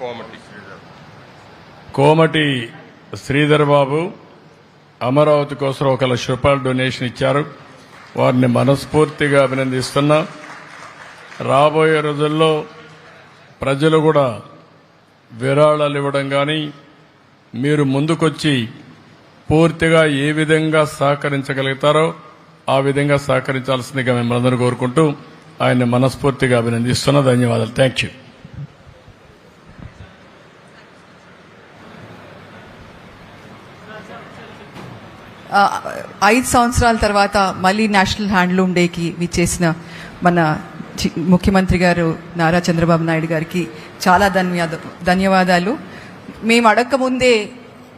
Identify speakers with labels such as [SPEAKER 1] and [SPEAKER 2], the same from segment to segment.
[SPEAKER 1] కోమటి శ్రీధర్
[SPEAKER 2] కోమటి శ్రీధర్ బాబు అమరావతి కోసం ఒక లక్ష రూపాయలు డొనేషన్ ఇచ్చారు. వారిని మనస్ఫూర్తిగా అభినందిస్తున్నా. రాబోయే రోజుల్లో ప్రజలు కూడా విరాళాలు ఇవ్వడం కానీ మీరు ముందుకొచ్చి పూర్తిగా ఏ విధంగా సహకరించగలుగుతారో ఆ విధంగా సహకరించాల్సిందిగా మిమ్మల్ని అందరూ కోరుకుంటూ ఆయన్ని మనస్ఫూర్తిగా అభినందిస్తున్నా. ధన్యవాదాలు. Thank
[SPEAKER 3] you. ఐదు సంవత్సరాల తర్వాత మళ్ళీ నేషనల్ హ్యాండ్లూమ్ డేకి విచ్చేసిన మన చి- ముఖ్యమంత్రి గారు నారా చంద్రబాబు నాయుడు గారికి చాలా ధన్యవాద ధన్యవాదాలు. మేము అడగకముందే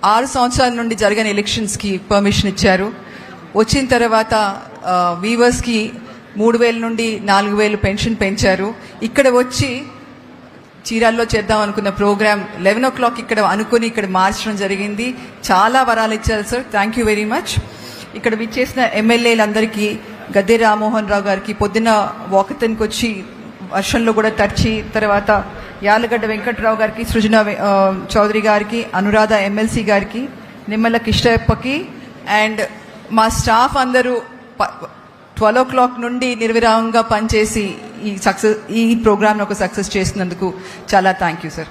[SPEAKER 3] ఆరు సంవత్సరాల నుండి జరిగిన ఎలక్షన్స్కి పర్మిషన్ ఇచ్చారు. వచ్చిన తర్వాత వీవర్స్కి మూడు వేల నుండి నాలుగు వేలు పెన్షన్ పెంచారు. ఇక్కడ వచ్చి చీరాల్లో చేద్దాం అనుకున్న ప్రోగ్రామ్ లెవెన్ ఓ క్లాక్ ఇక్కడ అనుకుని ఇక్కడ మార్చడం జరిగింది. చాలా వరాలు ఇచ్చారు sir thank you very much ఇక్కడ విచ్చేసిన ఎమ్మెల్యేలందరికీ గద్దె రామ్మోహన్ రావు గారికి పొద్దున వాకతన్కి వచ్చి వర్షంలో కూడా తడిచి తర్వాత యాలగడ్డ వెంకట్రావు గారికి సృజన చౌదరి గారికి అనురాధ ఎమ్మెల్సీ గారికి నిమ్మల కిష్టప్పకి అండ్ మా స్టాఫ్ అందరూ ట్వెల్వ్ ఓ క్లాక్ నుండి నిర్విరామంగా పనిచేసి ఈ సక్సెస్ ఈ ప్రోగ్రామ్ ఒక సక్సెస్ చేసినందుకు చాలా థ్యాంక్ యూ సార్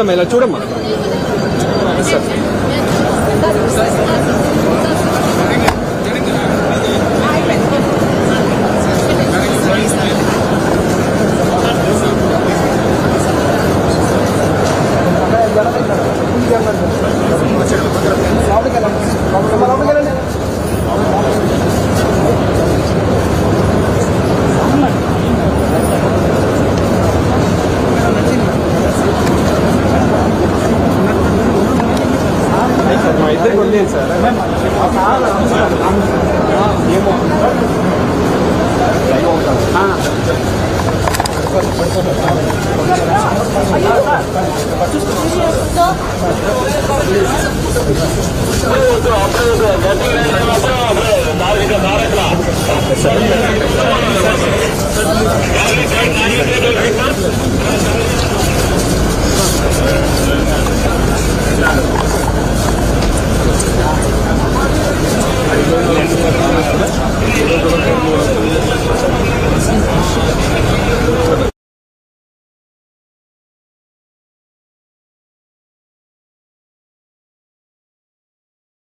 [SPEAKER 4] చూడమ్మా ఇలా చూడమ్మా మా ఇద్దరికి వదిలేదు సార్ ఏమో
[SPEAKER 5] Thank you.